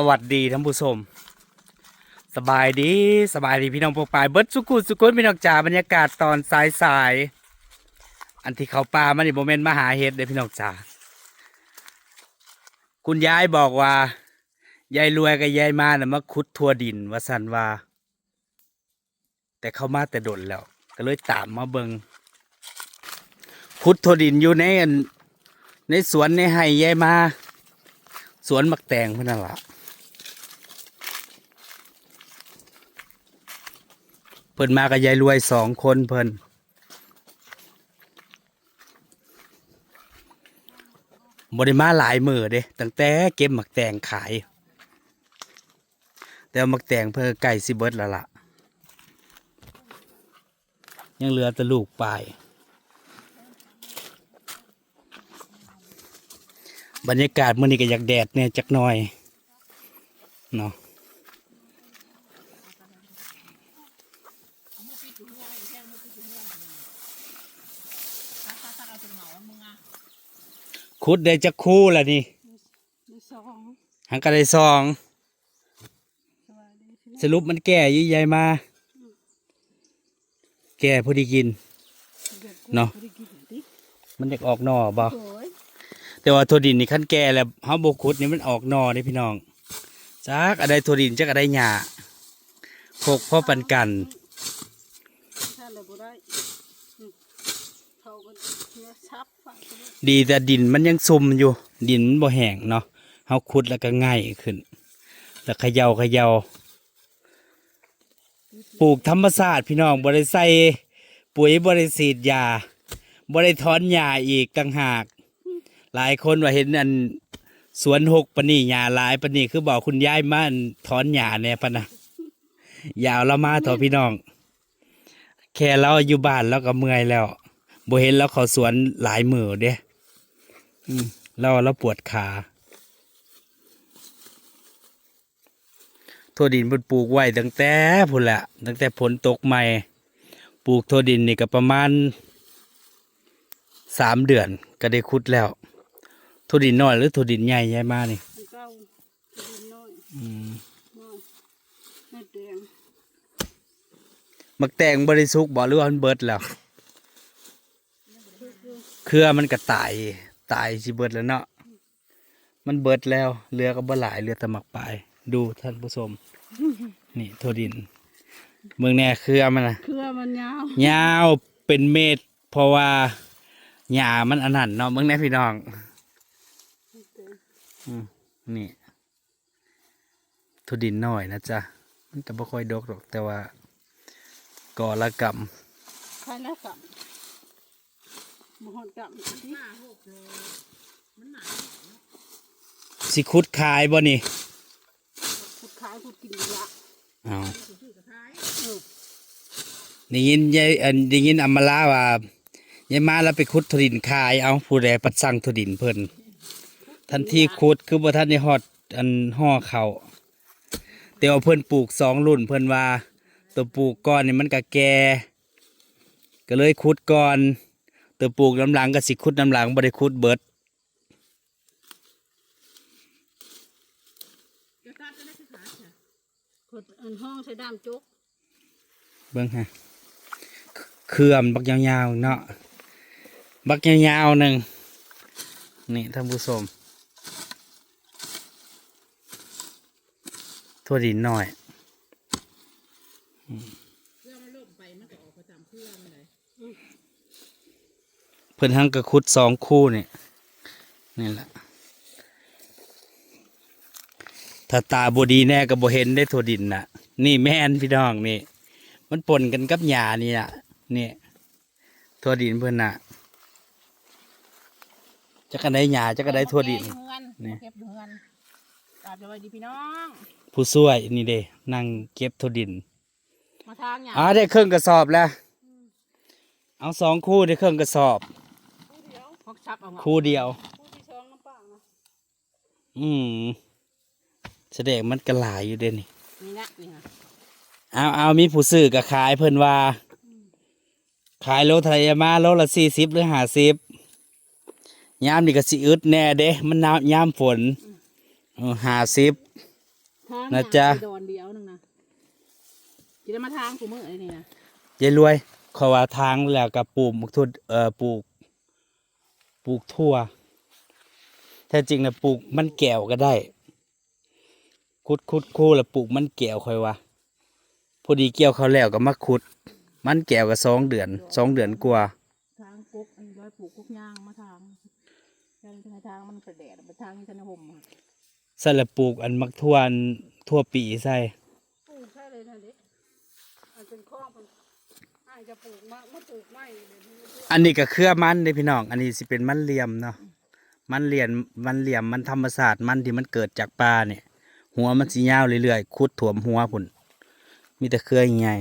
สวัสดีท่านผู้ชมสบายดีสบายดีพี่น้องปกปายเบิร์ดสุกุลสุกุลพี่น้องจ๋าบรรยากาศตอนสายสายอันที่เขาป่ามันนี่โมเมนต์มาหาเห็ดเด้อพี่น้องจ๋าคุณยายบอกว่ายายรวยกับยายมาน่ะมาขุดทั่วดินว่าสันว่า แต่เขามาแต่ดนแล้ว ก็เลยตามมาเบิงขุดทั่วดินอยู่ในในสวนในไห้ยายมา สวนมักแตงพนนั่นละ เพิ่นมากับยายรวยสองคนเพิ่นบริมาหลายมือเด้ตั้งแต่เก็บมักแตงขาย แต่ว่ามักแตงเพื่อไก่สิเบิดแล้วล่ะยังเหลือแต่ลูกปลายบรรยากาศมื้อนี้ก็อยากแดดเนี่ยจักหน่อยเนาะ คุดได้จักคู่ละนี่มีสองหังกระได้ซอง สรุปมันแก่ยี่ใหญ่มา แก่พอดีกิน เนาะพอดีกินดิมันอยากออกหน่อบ่โอ้ยแต่ว่าถั่วดินนี่ขั้นแก่แล้วเฮาบ่ขุดนี่มันออกหน่อเด้พี่น้องจักอะไรถั่วดินจักอะไรหญ้าโคกพ่อปันกัน ถ้าเราบ่ได้อืมเขาก็เนื้อชับฝังไปเลย ดีแต่ดินมันยังซุ่มอยู่ ดินมันบ่แห้งเนาะเฮาขุดแล้วก็ง่ายขึ้น แล้วเขย่าเขย่าปลูกธรรมชาสติพี่น้องบ่ได้ใส่ปุ๋ยบ่ได้ฉีดยาบ่ได้ถอนหญ้าอีกต่างหาก หลายคนว่าเห็นอันสวนหกปนี่หญ้าหลายปนี่คือบอกคุณยายมาอันถอนหญ้าแน่ปะนะยาวละมาเถอะพี่น้อง แค่เราอยู่บ้านเราก็เมื่อยแล้วบ่เห็นเราเขาสวนหลายมือเด้ เราเราปวดขาทั่วดินเพิ่นปลูกไว้ตั้งแต่พุ่นแหละตั้งแต่ฝนตกใหม่ ปลูกทั่วดินนี่ก็ประมาณสามเดือนก็ได้คุดแล้วทั่วดินน้อยหรือทั่วดินใหญ่ใหญ่มากนี่มันเก้าจะดินน้อยอืมน้อยเม็ดแดงมักแตงบริสุกบ่หรือว่ามันเบิดแล้ว เครือมันก็ตาย ตายสิเบิดแล้วเนาะมันเบิดแล้วเรือก็บ่หลายเรือแต่หมักปลาย ดูท่านผู้ชมนี่โทดิน เมืองแน่เครือมันนะเครือมันยาวยาวเป็นเมตร เพราะว่าหญ้ามันอันนั้นเนาะเมืองแน่พี่น้องอืมนี่โทดินน้อยนะจ๊ะ มันจะบ่ค่อยดกหรอกแต่ว่าก่อละกรรมใครแล้วกับม หอนกับดิสิคุดขายบ่นี่ขุดขายขุดกินอยู่ละอ้าวเออได้ยินยายอันได้ยินอำมาลาว่ายายมาแล้วไปคุดทุดินขายเอาผู้ใดปัดสั่งทุดินเพิ่นทันทีคุดคือบ่ทันได้ฮอดอันห่อเขาแต่ว่าเพิ่นปลูกสองรุ่นเพิ่นว่า ตัวปลูกก่อนนี่มันก็แก่ก็เลยคุดก่อน ตัวปลูกน้ำหลังก็สิคุดน้ำหลังบ่ได้คุดเบิดขุดอันห้องใช้ด้ามจกเบิ่งฮะเครื่อมบักยาวๆเนาะบักยาวๆหนึ่งนี่ท่านผู้ชมทั่วดินหน่อยอืม เพิ่นทั้งกระคุดสองคู่นี่นี่แหละถ้าตาบดีแน่ก็บ่เห็นได้ทั่วดินน่ะ นี่แม่นพี่น้องนี่ มันปนกันกับหญ้านี่อะนี่ทั่วดินเพื่อนน่ะจะกันได้หญ้าจะกันได้ทั่วดินเงินนี่เก็บเงินกราบสวัสดีพี่น้อง ผู้ช่วยนี่เด้นั่งเก็บทั่วดินมาทางอย่างอ่าได้เครื่องกระสอบแล้วเอาสองคู่ได้เครื่องกระสอบ พกชับเอามาคู่เดียวคู่ที่สองน้ำเปล่านะอืมแสดงมันกระหลายอยู่เด้นี่นี่นะนี่ค่ะเอาเอามีผู้ซื้อก็ขายเพิ่นว่า ขายโลไทยมาโลละสี่สิบหรือห้าสิบยามนี่ก็สิอึดแน่เด้ มันน้ำยามฝนห้าสิบ ทางนะจ๊ะ ไปดอนเดียวนึงนะจะได้มาทางกูมือไอ้นี่นะยายรวยขอว่าทางแล้วก็ปลูกมักทุดเอ่อปลูก ปลูกทั่วแท้จริงนะปลูกมันแก้วก็ได้ คุดคุดคู่แล้วปลูกมันแก้วค่อยว่าพอดีเกี่ยวเขาวแล้วก็มาขุด มันแก้วก็สองเดือนสองเดือนกว่าทางกุ๊กอันนี้ร้อยปลูกกุ๊กย่างมาทางทางทางทางมันกระแดดไปทางชนห่มอะใส่ละปลูกอันมักทั่วอันทั่วปีใส่ปลูกใช่เลยท่านดิอันเป็นข้องเป็นอ้ายจะปลูกมะมาปลูกไม้เลยนี่ อันนี้ก็เครือมันเด้พี่น้อง อันนี้สิเป็นมันเหลี่ยมเนาะ มันเหลี่ยมมันเหลี่ยมมันธรรมศาสตร์มันที่มันเกิดจากปลาเนี่ย หัวมันสียาวเรื่อยๆคุดถ่วมหัวพุ่นมีแต่เครือใหญ่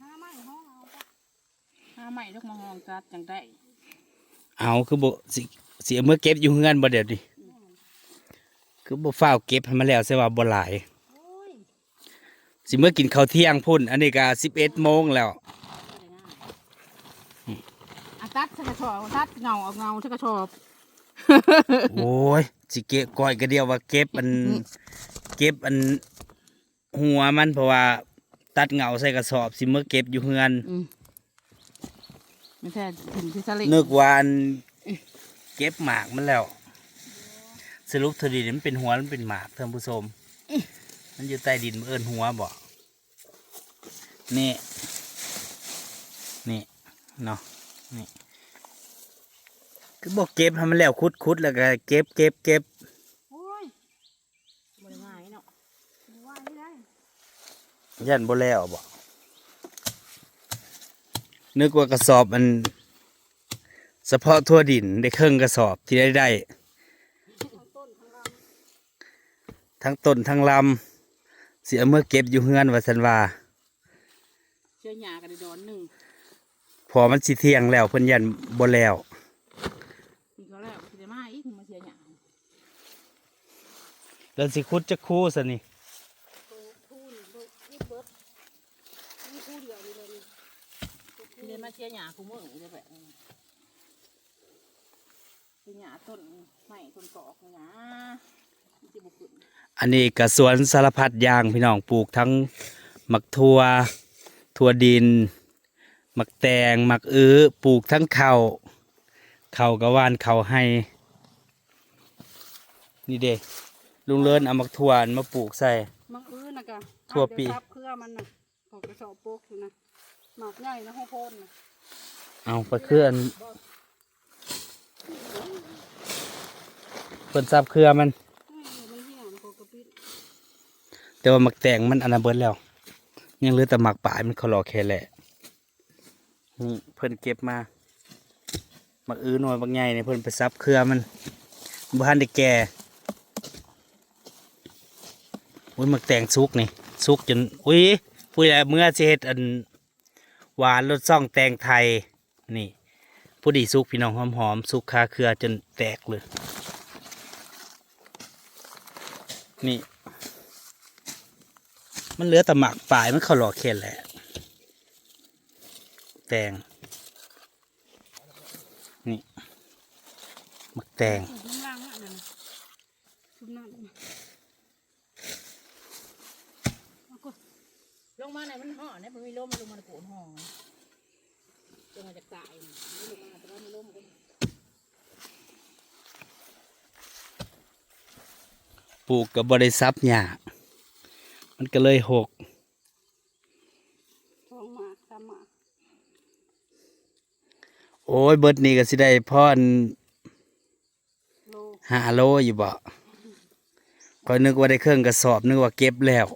ห้าไม้ห้องเอาปะห้าไม้ลูกมะฮองกัดจังได้เอาคือบ่สิสิเอามื่อเก็บอยู่เฮือนบ่เดี๋ยวนี้คือบ่ฟ้าวเก็บให้มันแล้วใช่ว่าบ่หลายโอ้ยสิเมื่อกินข้าวเที่ยงพุ่น อันนี้ก็11โมงแล้วบ่ได้ง่ายอะ ตัดชักกระชอบตัดเงาเอาเงาชักกระชอบโอ้ยสิเก็บก้อยก็เดียวว่าเก็บอัน เก็บอันหัวมันเพราะว่าตัดเหงาใส่กระสอบสิเมื่อเก็บอยู่เฮือนอืมไม่ใช่ถึงที่สลิงนึกว่าอันเก็บหมากมันแล้ว สรุปเธอดีมันเป็นหัวมันเป็นหมากท่านผู้ชมมันอยู่ใต้ดินมันเอินหัวบ่นี่นี่เนาะ นี่คือบอกเก็บให้มันแล้วคุดคุดแล้วก็เก็บเก็บเก็บโอ้ยบ่ได้ง่ายเนาะบ่ว่าไม่ได้ยันบ่แล้วบ่นึกว่ากระสอบมันเฉพาะทั่วดินได้เครื่องกระสอบที่ได้ได้ ทั้งต้นทั้งลทั้งต้นทั้งลำเสียเมื่อเก็บอยู่เฮือนว่าสันว่าำเชื่อหยากันในดอนหนึ่ง พอมันสิเที่ยงแล้วเพิ่นยันบ่แล้วนี่ก็แล้วสิได้มาอีกมาเชื่อหยาแล้วสิคุดจะคู่ซะนี่คู่นี่เบิดนี่เบิดนี่คู่เดียวนี่เลยนี่สิได้มาเชื่อหยาคู่มือนี่เลยแบบนี้เชื่อหยาต้นไม้ต้นกอกนี่นะมันสิบุกขึ้นอันนี้ก็สวนสารพัดอย่างพี่น้องปลูกทั้งหมักทั่วทั่วดิน หมักแตงหมักอื้อปลูกทั้งข้าวข้าวกะว่านข้าวให้ นี่เด้ลุงเลินเอาหมักทั่วอันมาปลูกใส่ มังอื้อนะกะทั่วปีอาจจะซับเครือมันน่ะออกกระสอบโปกอยู่นะหมากใหญ่นะห้องโพนน่ะเอาไปเคลื่อนเพิ่นซับเครือมันอืมมันเหี่ยวมันโคกระปิดแต่ว่าหมักแตงมันอันนั้นเบิดแล้ว ยังเหลือแต่หมักป่ายมันเขารอแค่แหละ นี่เพิ่นเก็บมามักอื้อหน่อยบางใหญ่เนี่ยเพิ่นไปซับเครือมันบ้านได้แก่อุ้ยมักแตงสุกนี่สุกจนอุ้ยพูดแล้วเมื่อเฮ็ดอันหวานรสซ่องแตงไทยนี่ผู้ดีสุกพี่น้องหอมๆสุกคาเครือจนแตกเลย นี่ มันเหลือแต่หมากปลายมันเขาหลอกเข็นแหละ แตง นี่หมักแตงลงมาไหนมันห่อเนี่ยมันมีลมมันลงมาในโผล่ห่อจนมันจะตายน่ะมันลงมาแต่ว่ามันลมก็ปลูกกับบริษัทหญ้ามันก็เลยหก ท้องหมากสามหมาก โอ้ยเบิดนี้ก็สิได้พ่อนโลห้าโลอยู่บ่คอยนึกว่าได้เครื่องกระสอบนึกว่าเก็บแล้ว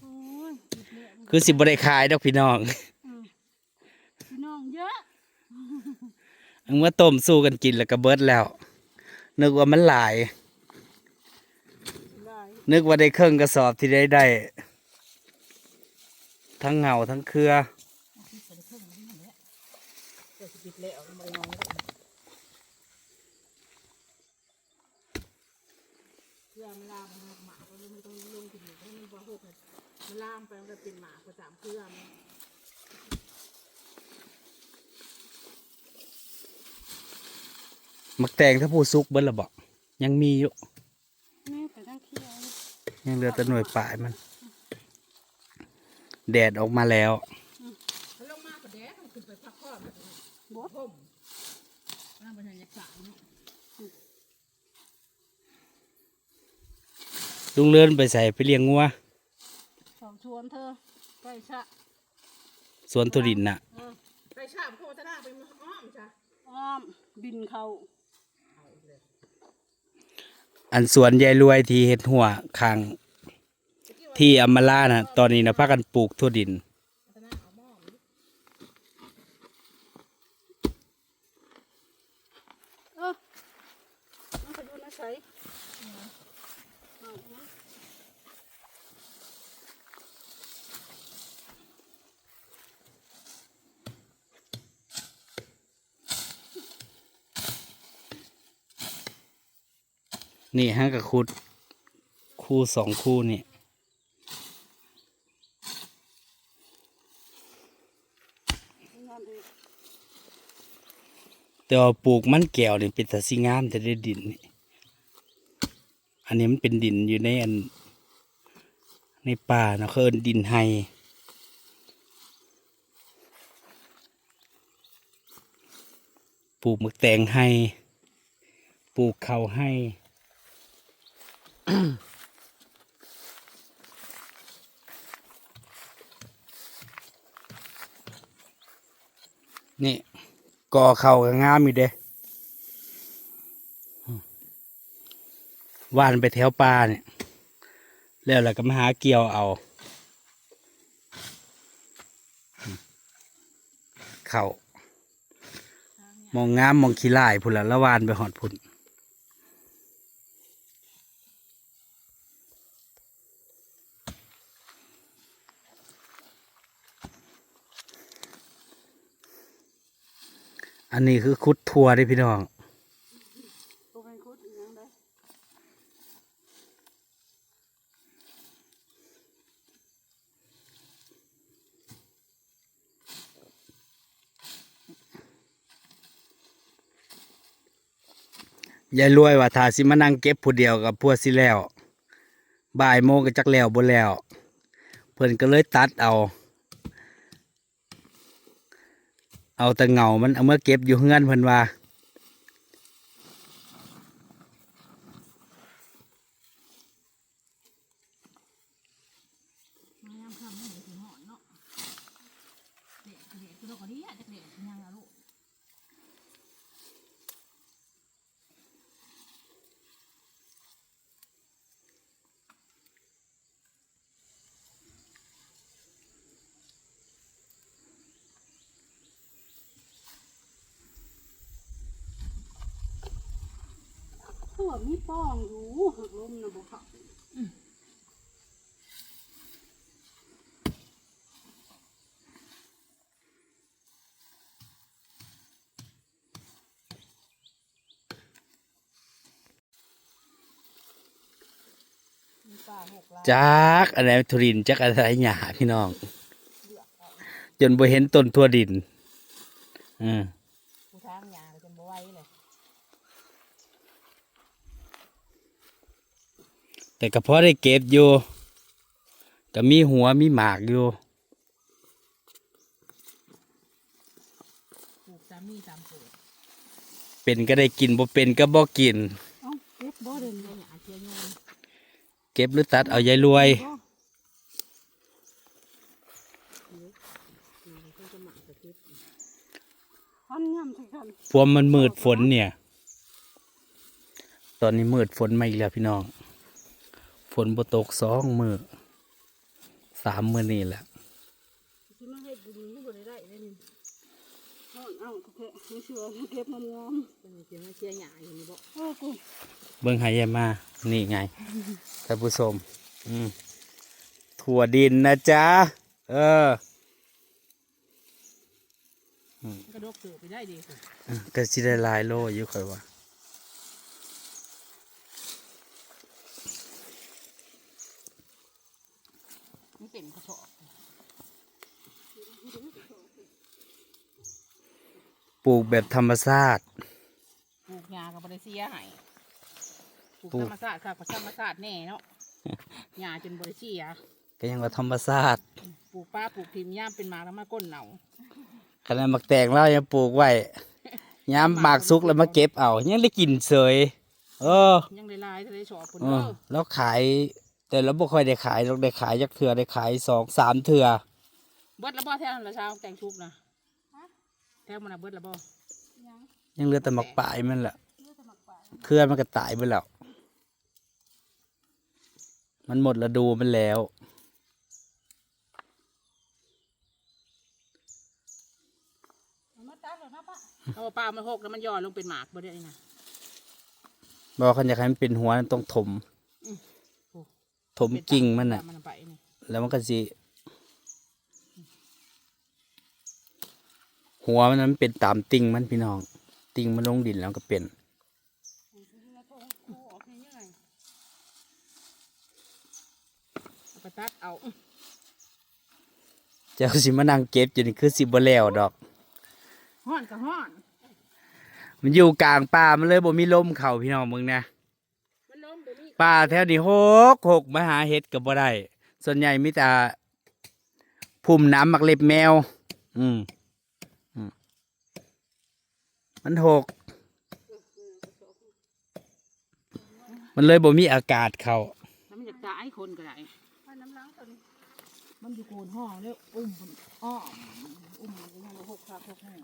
โอ้ยหยิบเลยคือสิบ่ได้ขายดอกพี่น้องอืมพี่น้องเยอะอังว่าต้มสู้กันกินแล้วก็เบิดแล้ว นึกว่ามันหลายได้นึกว่าได้เครื่องกระสอบที่ได้ได้ ทั้งเหงาทั้งเครือ เดี๋ยวสิปิดแล้วมันบ่ได้นอนแล้ว เพื่อมันลามมันหมากมันเลยมันต้องลงถึงให้มันบ่หกมันลามไปมันก็เป็นหมากประจำเครือมันมักแตงถ้าผู้ซุกเบิดละบอกยังมีอยู่ยังเหลือแต่หน่วยปลายมัน แดดออกมาแล้ว มันลงมาประแดกมันขึ้นไปพักผ่อนมันบ่ห่มน่าเป็นอยากสายเนาะ ลุงเลื่อนไปใส่ไปเลี้ยงงัวสองชวนเธอไปชะสวนทุรินทร์น่ะเออไปชะโคตรนาไปอ้อมจ้ะอ้อมบินเขาอันสวนยายรวยที่เฮ็ดหัวคางที่อำมาลาน่ะ ตอนนี้นะพากันปลูกทั่วดิน โคตรนาเอาหม้อม เออมันก็ดูนะใส่ นี่ฮะกับคุด คู่สองคู่นี่แต่ว่าปลูกมันแก้วนี่เป็นตาสิงามแต่ได้ดินนี่อันนี้มันเป็นดินอยู่ในอัน ในป่าเนาะเขาเอินดินไฮปลูกมะแตงไฮปลูกเขาวไฮ นี่ก่อเข่าก็งามอยู่เด้ว่านไปแถวป่าเนี่ย แล้วเราก็มาหาเกี่ยวเอา เข่ามองงามมองขี้ลายพุ่นละละวานไปหอดพุ่น นนี้คือคุดทัวร์ด้พี่น้องตัวเป็นคุดอีกอยังได้ยายรวยว่าถ้าสิมานั่งเก็บผู้เดียวกับพวกสิแล้ว บ่ายโมงก็จักแล้วบ่แล้ว เพิ่นก็เลยตัดเอา เอาแต่เงามันเอาเมื่อเก็บอยู่เฮือนเพิ่นว่ามายามค่ำให้ถึงหอนเนาะเด็กเด็กคือเราคนนี้อยากจะเด็กยังอะลูก ตั วมีป้องอยู่หักลมนะบ่เขามีป่าหกลายจักอะไรทุรินจักอะไรหยาพี่น้อง จนบ่เห็นต้นทั่วดิน อืม ผู้ทางยาก็จนบ่ไหวเลย แต่ก็พอได้เก็บอยู่ก็มีหัวมีหมากอยู่เป็นก็ได้กินบ่เป็นก็บ่กิน เก็บบ่เด่นเลี้ยงหยาเชียร์โยนเก็บหรือตัดเอายายรวยบ่เพิ่นจะหมักกระติบพันย่ำใส่กันพวมมันมืดฝนเนี่ย ตอนนี้มืดฝนมาอีกแล้วพี่น้อง ฝนบ่ตกสองมือสามมือนี่แหละสิมเบุญนี่บ่ได้ได้เลยนี่เอาเอาโอเคไม่เชื่อเก็บงามเป็นเชียร์เชียร์หยาอยู่นี่บ่โอ้กูเบิ่งหายมา นี่ไงท่านผู้ชมอืมถั่วดินนะจ๊ะ เออกระดกเกิดไปได้ดีก็สิได้ลายโลอยู่ค่อยว่า มันเต็มกระสอบ ป ลูกแบบธรรมชาติปลูกหญ้ากับบริเซียให้ปลูกปลูกธรรมชาติค่ะกับธรรมชาติแน่เนาะหญ้าจนบริชีอะก็ยังว่าธรรมชาติปลูกป้าปลูกทิมย่ามเป็นหมากแล้วมาก้นเหนาขนาดมักแตงเรายังปลูกไว้ยามหมากสุกแล้วมาเก็บเอายังได้กินเสยเออ ยังได้ลายทะเลชอบคนเอเด้ออแล้วขาย แต่เราบ่ค่อยได้ขายเราได้ขายจักเถื่อได้ขายสองสามเถื่อเบิดแล้วบ่แท้นั่นละเช้าแต่งชุกนะ แท้มันน่ะเบิดแล้วบ่ยังยังเหลือแต่หมักป่ายมันแหละเคลื่อนมันก็ตายไปแล้ว มันหมดฤดูมันแล้วเอามาตัดแล้วนะป้าเอาปลามาหกแล้วมันย่อลงเป็นหมากบ่ได้นี่นะ บอกคันอยากให้มันเป็นหัวมันต้องถม อืมโอ้ ถมกิ่งมันน่ะ มันไปนี่แล้วมันก็สิ หัวมันนั้นเป็นตามติ่งมันพี่น้อง ติ่งมันลงดินแล้วก็เป็นแล้วก็คู่ออกให้ยังไงเอาไปตัดเอาเจ้าสิมานั่งเก็บอยู่นี่คือสิบ่แล้วดอกห้อนก็ห้อนมันอยู่กลางป่ามันเลยบ่มีลมเข่าพี่น้องมึงนะมันล้มเดี๋ยวนี้ป่าแถวนี้โหกหกมาหาเห็ดก็บ่ได้ส่วนใหญ่มีแต่พุ่มน้ำมักเล็บแมว อืมอืม มันหก มันเลยบ่มีอากาศเข้าแล้วมันอยากจะไอ้คนก็ได้เอาน้ำล้างตัวนี้มันอยู่โคนห้องแล้วอุ้มมันอ้อมอุ้มมันก็ยังบ่หกขาหกแห้ง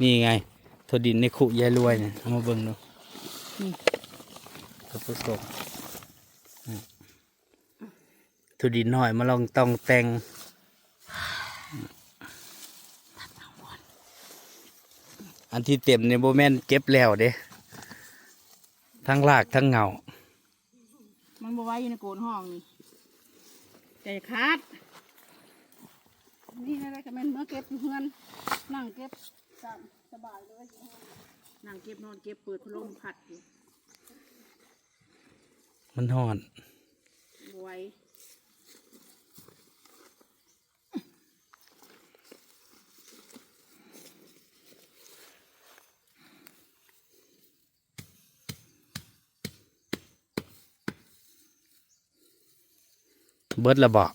นี่ไงทวดินในขุยายรวยเนี่ยเอามาเบิ่งดูนี่ท่านผู้ชมอืมทวดินหน่อยมาลองต้องแต่ง อันที่เต็มในโบแมนเก็บแล้วเด้ทั้งรากทั้งเงามันบ่ไว้อยู่ในโกนห้องนี่แต่อย่าขาดนี่อะไรก็แม่นเมื่อเก็บอยู่เฮือนนั่งเก็บสามสบายเลยอยู่เฮือนนั่งเก็บนอนเก็บเปิดพัดลมพัดอยู่มันห่อนบ่ไหว้ เบิดละบอก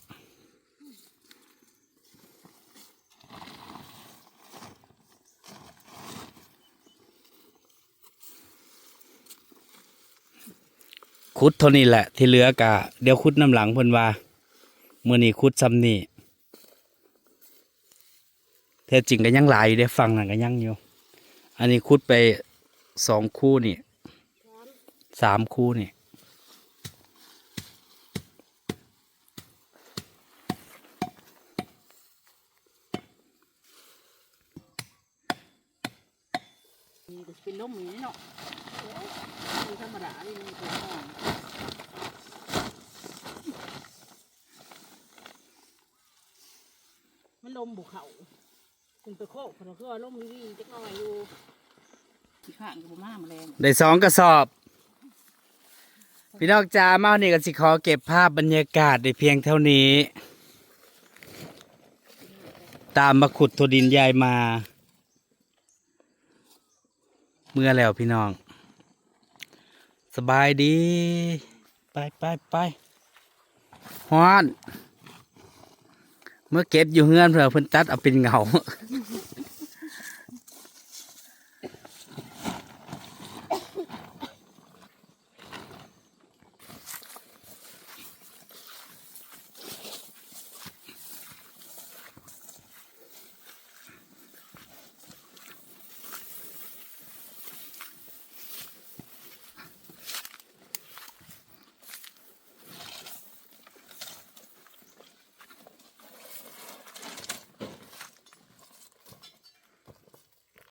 คุดเท่านี้แหละ ที่เหลือกะเดี๋ยวคุดน้ำหลังเพิ่นว่าเมื่อนี้คุดซ้ำนี่แท้จริงก็ยังหลายอยู่ได้ฟังนั่นก็ยังอยู่ อันนี้คุดไปสองคู่นี่สามคู่นี่ก็สิเป็นล มีเนาะคือธรรมดานี่มันโกนห้องมันลมบุกเขาคุณไปโคกเพราะคือว่าลมวิวีจักหน่อยอยู่ที่ข้างกับมาแมลงได้สองกระสอบ พี่นองจ้าเมานี่ก็สิขอเก็บภาพบรรยากาศได้เพียงเท่านี้ ตามมาขุดโทดินยายมา เมื่อแล้วพี่น้อง สบายดี ไปไปไปฮอน เมื่อเก็บอยู่เฮือนเผื่อเพิ่นตัดเอาเป็นเหงา